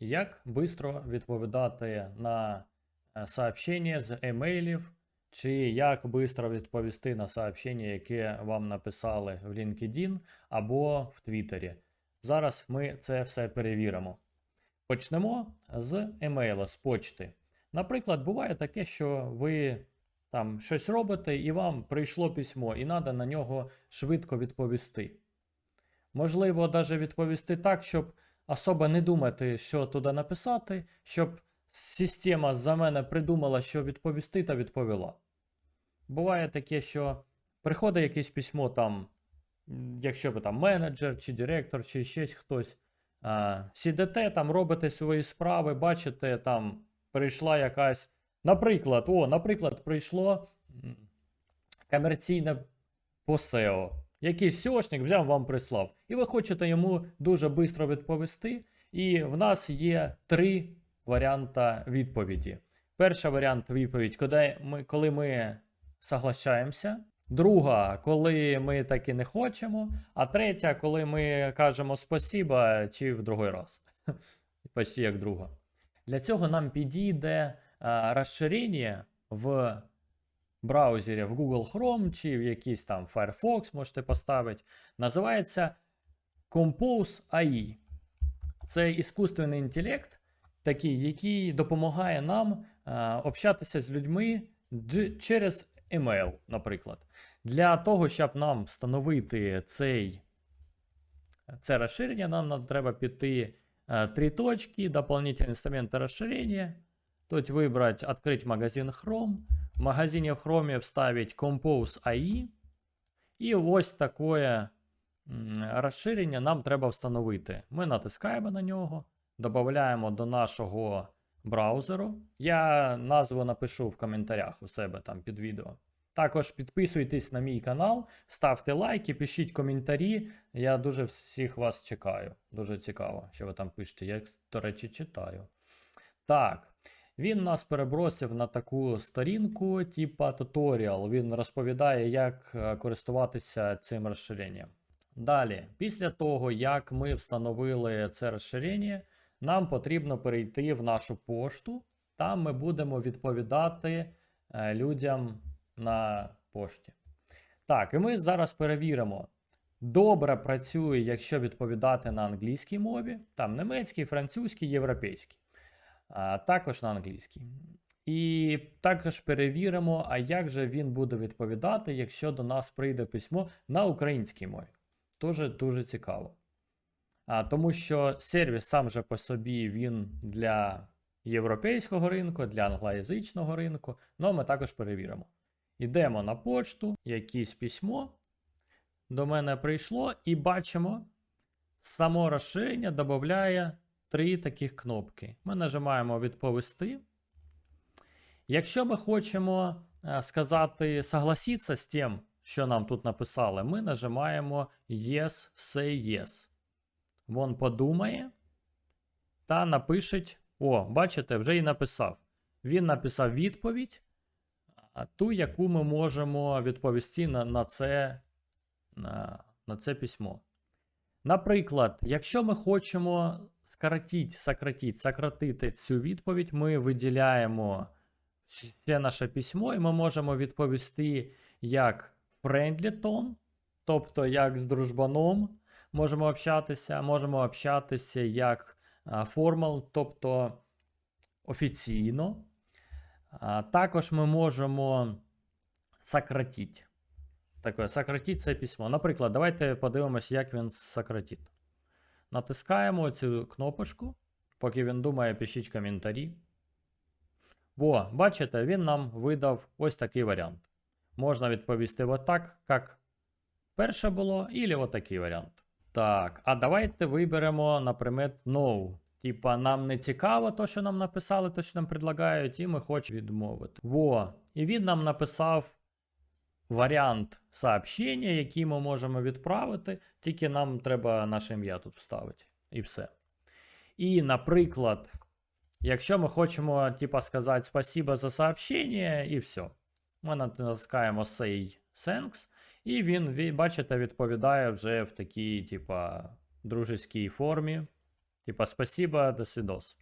як швидко відповідати на е, сообщення з емейлів, чи як швидко відповісти на сообщення, яке вам написали в LinkedIn або в Твіттері. Зараз ми це все перевіримо. Почнемо з емейла, з почти. Наприклад, буває таке, що ви там щось робите, і вам прийшло письмо, і треба на нього швидко відповісти. Можливо, навіть відповісти так, щоб особо не думати, що туди написати, щоб система за мене придумала, що відповісти та відповіла. Буває таке, що приходить якесь письмо там, якщо ви там менеджер, чи директор, чи ще хтось. А, сідете там, робите свої справи, бачите, там прийшла якась. Наприклад, о, наприклад, прийшло комерційне по. Якийсь SEOшник взяв вам прислав. І ви хочете йому дуже швидко відповісти. І в нас є три варіанти відповіді. Перший варіант відповідь, коли ми, коли ми соглашаємося. Друга, коли ми таки не хочемо. А третя, коли ми кажемо спасіба, чи в другий раз. Почти як друга. Для цього нам підійде розширення в браузері в Google Chrome чи в якийсь там Firefox можете поставити. Називається Compose AI. Це іскусственний інтелект, такий, який допомагає нам а, общатися з людьми дж- через email, наприклад. Для того, щоб нам встановити цей, це розширення, нам нам треба піти а, три точки, дополнительные инструменты расширения. Тут выбрать «Открыть магазин Chrome». В магазине в Chrome вставить Compose AI. І ось таке розширення нам треба встановити. Ми натискаємо на нього, додаємо до нашого браузеру. Я назву напишу в коментарях у себе там під відео. Також підписуйтесь на мій канал, ставте лайки, пишіть коментарі. Я дуже всіх вас чекаю. Дуже цікаво, що ви там пишете. Я, до речі, читаю. Так. Він нас перебросив на таку сторінку, типа туторіал. Він розповідає, як е, користуватися цим розширенням. Далі, після того, як ми встановили це розширення, нам потрібно перейти в нашу пошту. Там ми будемо відповідати е, людям на пошті. Так, і ми зараз перевіримо. Добре працює, якщо відповідати на англійській мові, там німецький, французький, європейський а також на англійській. І також перевіримо, а як же він буде відповідати, якщо до нас прийде письмо на українській мові. Дуже дуже цікаво. А, Тому що сервіс сам же по собі він для європейського ринку, для англоязичного ринку. Ну, ми також перевіримо. Йдемо на почту, якесь письмо. До мене прийшло, і бачимо, само розширення додає три таких кнопки. Ми нажимаємо відповісти. Якщо ми хочемо е, сказати согласитися з тим, що нам тут написали, ми нажимаємо Yes, say yes. Вон подумає та напишеть. О, бачите, вже і написав. Він написав відповідь, ту, яку ми можемо відповісти на, на, це, на, на це письмо. Наприклад, якщо ми хочемо скоротити, сократити, сократити цю відповідь, ми виділяємо все наше письмо, і ми можемо відповісти як friendly tone, тобто як з дружбаном можемо общатися, можемо общатися як formal, тобто офіційно. Також ми можемо сократити. Таке, сократити це письмо. Наприклад, давайте подивимося, як він сократить. Натискаємо цю кнопочку. Поки він думає, пишіть коментарі. Во, бачите, він нам видав ось такий варіант. Можна відповісти отак, як перше було, і отакий варіант. Так, а давайте виберемо на предмет no. Типа, нам не цікаво то, що нам написали, то, що нам предлагають, і ми хочемо відмовити. Во, і він нам написав варіант сообщення, який ми можемо відправити, тільки нам треба наше ім'я тут вставити. І все. І, наприклад, якщо ми хочемо, типа, сказати спасибо за сообщення, і все. Ми натискаємо Say Thanks, і він, бачите, відповідає вже в такій, типа, дружеській формі. Типа, спасибо, до свідос.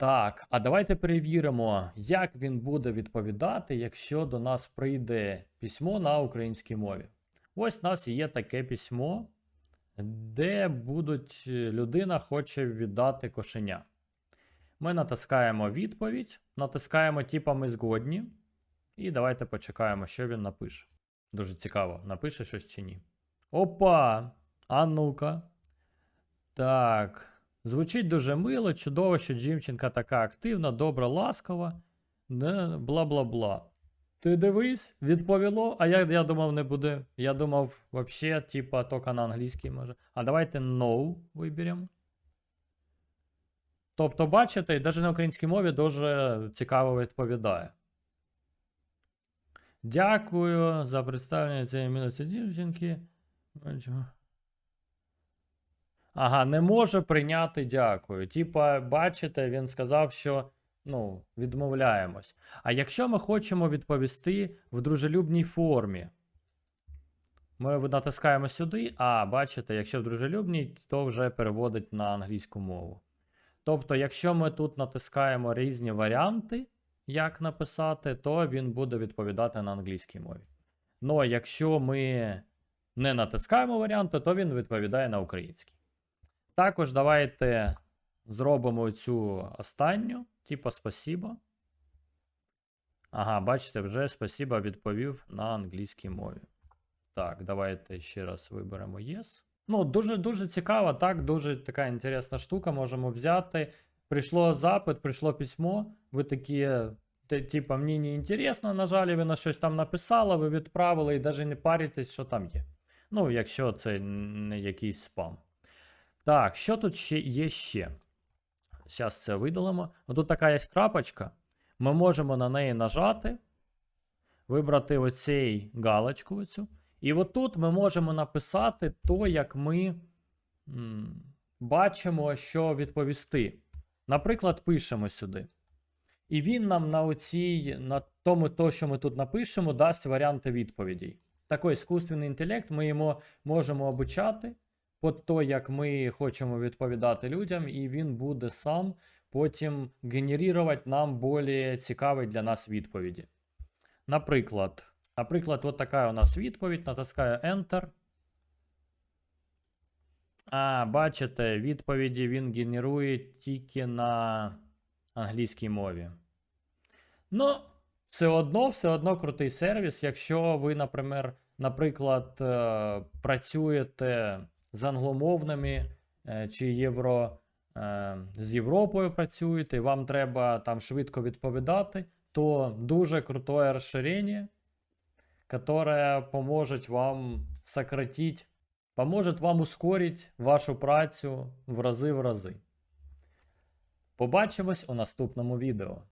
Так, а давайте перевіримо, як він буде відповідати, якщо до нас прийде письмо на українській мові. Ось у нас є таке письмо, де будуть е, людина хоче віддати кошеня. Ми натискаємо відповідь, натискаємо, типа ми згодні. І давайте почекаємо, що він напише. Дуже цікаво, напише щось чи ні. Опа! А ну-ка. Так. Звучить дуже мило, чудово, що дівчинка така активна, добра, ласкава. Не, бла-бла-бла. Ти дивись, відповіло, а я, я думав, не буде. Я думав, вообще, типа, тільки на англійській може. А давайте no виберемо. Тобто, бачите, навіть на українській мові дуже цікаво відповідає. Дякую за представлення цієї милості дівчинки. Ага, не може прийняти дякую. Типа, бачите, він сказав, що ну, відмовляємось. А якщо ми хочемо відповісти в дружелюбній формі, ми натискаємо сюди, а бачите, якщо в дружелюбній, то вже переводить на англійську мову. Тобто, якщо ми тут натискаємо різні варіанти, як написати, то він буде відповідати на англійській мові. Ну, а якщо ми не натискаємо варіанти, то він відповідає на українській. Також давайте зробимо цю останню, типа спасибо. Ага, бачите, вже спасибо відповів на англійській мові. Так, давайте ще раз виберемо Yes. Ну, дуже дуже цікаво, так, дуже така інтересна штука. Можемо взяти. Прийшло запит, прийшло письмо. Ви такі, типа, мені не інтересно, на жаль, ви на щось там написали, ви відправили і навіть не паритесь, що там є. Ну, якщо це не якийсь спам. Так, що тут ще є ще? Зараз це видалимо. Тут така є крапочка. Ми можемо на неї нажати, вибрати оцей галочку. Оцю. І отут ми можемо написати то, як ми м, бачимо, що відповісти. Наприклад, пишемо сюди. І він нам на оцій, на тому, то, що ми тут напишемо, дасть варіанти відповідей. Такий іскусственний інтелект ми йому можемо обучати під то, як ми хочемо відповідати людям, і він буде сам потім генерувати нам більш цікаві для нас відповіді. Наприклад, наприклад, от така у нас відповідь, натискаю Enter. А, бачите, відповіді він генерує тільки на англійській мові. Ну, все одно, все одно крутий сервіс. Якщо ви, наприклад, наприклад, е, працюєте з англомовними е, чи євро, е, з Європою працюєте, і вам треба там швидко відповідати, то дуже крутое розширення, которое поможет вам сократить, поможет вам ускорить вашу працю в рази в рази. Побачимось у наступному відео.